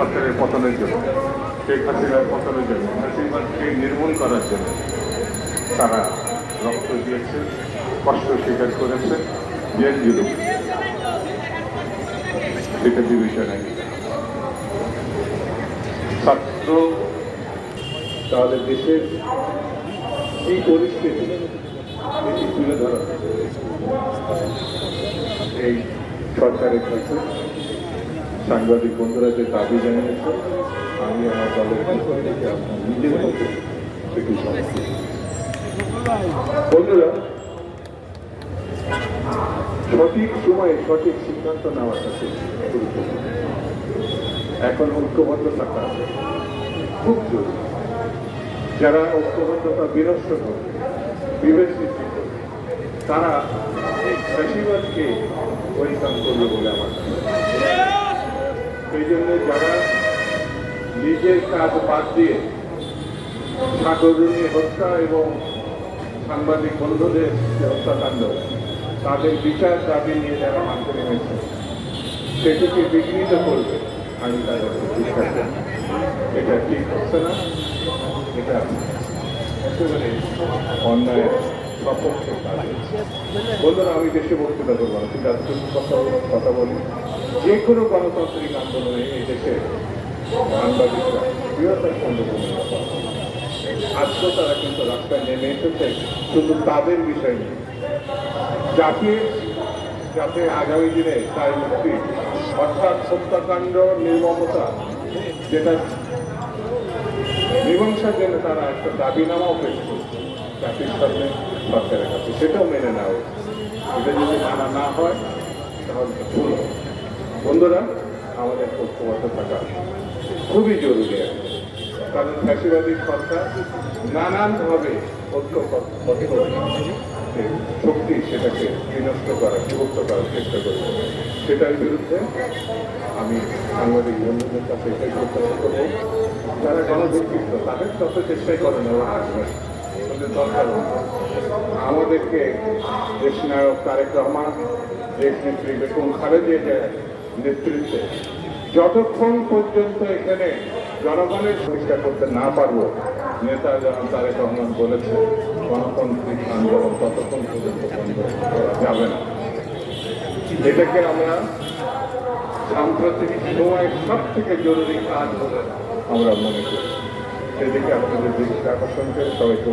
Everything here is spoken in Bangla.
সরকারের পতনের জন্য, শেখ হাসিনার পতনের জন্য হাসিনাকে নির্মূল করার জন্য তারা রক্ত দিয়েছে, কষ্ট স্বীকার করেছে জুলুম। সেটা বিবেচনায় ছাত্র, তাহলে দেশের এই পরিস্থিতি এটি তুলে ধরা। এই সরকারের কাছে সাংবাদিক বন্ধুরা যে দাবি জানিয়েছে, আমি আমার দলের। বন্ধুরা, সঠিক সময়ে সঠিক সিদ্ধান্ত নেওয়াটা এখন ঐক্যবদ্ধ থাকা খুব জরুরি যারা ঐক্যবদ্ধতা বিনষ্ট করবে করবে তারা এই ফ্যাসিবাদকে ওয়েলকাম করবে বলে আমার। সেই জন্য যারা নিজের কাজ বাদ দিয়ে সাগরণী হত্যা এবং সাংবাদিক বন্ধুদের যে হত্যাকাণ্ড তাদের বিচার দাবি নিয়ে যারা মানতে নেমেছে, সেটিকে বিঘ্নিত করবে আমি তাদের এটা ঠিক হচ্ছে না, এটা অন্যায়ের বন্ধুরা আমি বেশি বক্তৃতা করব না কিন্তু আজকে কথা বলি যে কোনো গণতান্ত্রিক আন্দোলনে এই দেশে পালন তারা কিন্তু রাস্তায় নেমে এসেছে। শুধু তাদের বিষয় নিয়ে যাকে যাতে আগামী দিনে তার মুক্তি অর্থাৎ হত্যাকাণ্ড নির্মমতা যেটা মীমাংসার জন্য তারা একটা দাবিনামাও পেশ জাতির সামনে সরকারের কাছে। সেটাও মেনে নেওয়া। এটা যদি মানা না হয়, তাহলে ভুল বন্ধুরা, আমাদের ঐক্যবদ্ধ থাকা খুবই জরুরি কারণ ফ্যাসিবাদী সরকার নানানভাবে ঐক্যবদ্ধ শক্তি সেটাকে বিনষ্ট করার, বিভক্ত করার চেষ্টা করবে। সেটার বিরুদ্ধে আমি সাংবাদিক বন্ধুদের কাছে এটাই প্রত্যাশা করব। যারা গণভিত্তিক তাদের যত চেষ্টাই করেন ওরা আসবেন ওদের আমাদেরকে দেশ নায়ক তারেক রহমান দেশ নেত্রী বেগম খালেদা জিয়ার নেতৃত্বে যতক্ষণ পর্যন্ত এখানে জনগণের প্রতিষ্ঠা করতে না পারব, নেতা যেমন তারেক রহমান বলেছে, গণতান্ত্রিক আন্দোলন ততক্ষণ পর্যন্ত বন্ধ করা যাবে না। এটাকে আমরা সাম্প্রতিক সময়ের সব থেকে জরুরি কাজ বলে আমরা মনে করি। সেদিকে আপনাদের দৃষ্টি আকর্ষণ করে সবাইকে